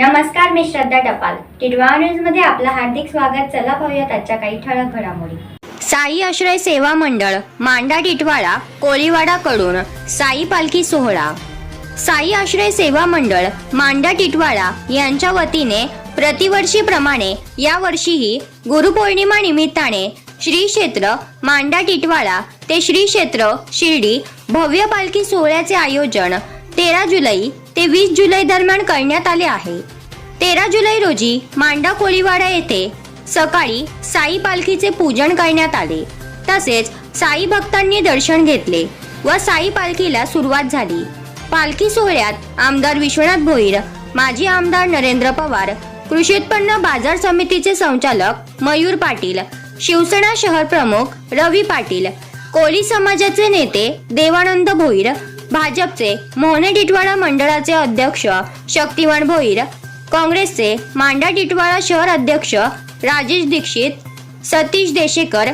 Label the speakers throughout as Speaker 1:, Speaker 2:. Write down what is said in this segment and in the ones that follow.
Speaker 1: नमस्कार मी श्रद्धा टपाल. टिडवा न्यूजमध्ये आपलं हार्दिक स्वागत. चला पाहूयात आजच्या काही ठळक घडामोडी. साई आश्रय सेवा मंडळ मांडा टिटवाळा कोळीवाडा कडून साई पालखी सोहळा. साई आश्रय सेवा मंडळ मांडा टिटवाळा यांच्या वतीने प्रतिवर्षीप्रमाणे या वर्षीही गुरुपौर्णिमा निमित्ताने श्री क्षेत्र मांडा टिटवाळा ते श्री क्षेत्र शिर्डी भव्य पालखी सोहळ्याचे आयोजन तेरा जुलै ते वीस जुलै दरम्यान करण्यात आले आहे. तेरा जुलै रोजी मांडा कोळीवाडा येथे सकाळी साई पालखीचे पूजन करण्यात आले. तसेच साई भक्तांनी दर्शन घेतले व साई पालखीला सुरुवात झाली. पालखी सोहळ्यात आमदार विश्वनाथ भोईर माजी आमदार नरेंद्र पवार कृषी उत्पन्न बाजार समितीचे संचालक मयूर पाटील शिवसेना शहर प्रमुख रवी पाटील कोळी समाजाचे नेते देवानंद भोईर भाजपचे मोहने टिटवाळा मंडळाचे अध्यक्ष शक्तिवान भोईर काँग्रेसचे मांडा टिटवाळा शहर अध्यक्ष राजेश दीक्षित सतीश देशेकर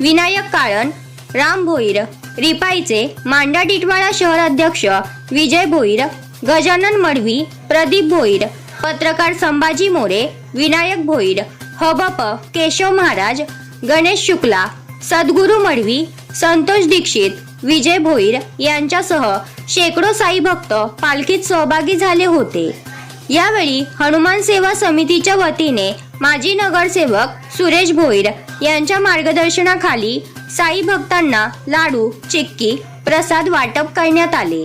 Speaker 1: विनायक काळन राम भोईर रिपाईचे मांडा टिटवाळा शहर अध्यक्ष विजय भोईर गजानन मडवी प्रदीप भोईर पत्रकार संभाजी मोरे विनायक भोईर हबप केशव महाराज गणेश शुक्ला सद्गुरू मडवी संतोष दीक्षित विजय भोईर यांच्यासह शेकडो साई भक्त पालखीत सहभागी झाले होते. यावेळी हनुमान सेवा समितीच्या वतीने माजी नगरसेवक सुरेश भोईर यांच्या मार्गदर्शनाखाली साई भक्तांना लाडू चिक्की प्रसाद वाटप करण्यात आले.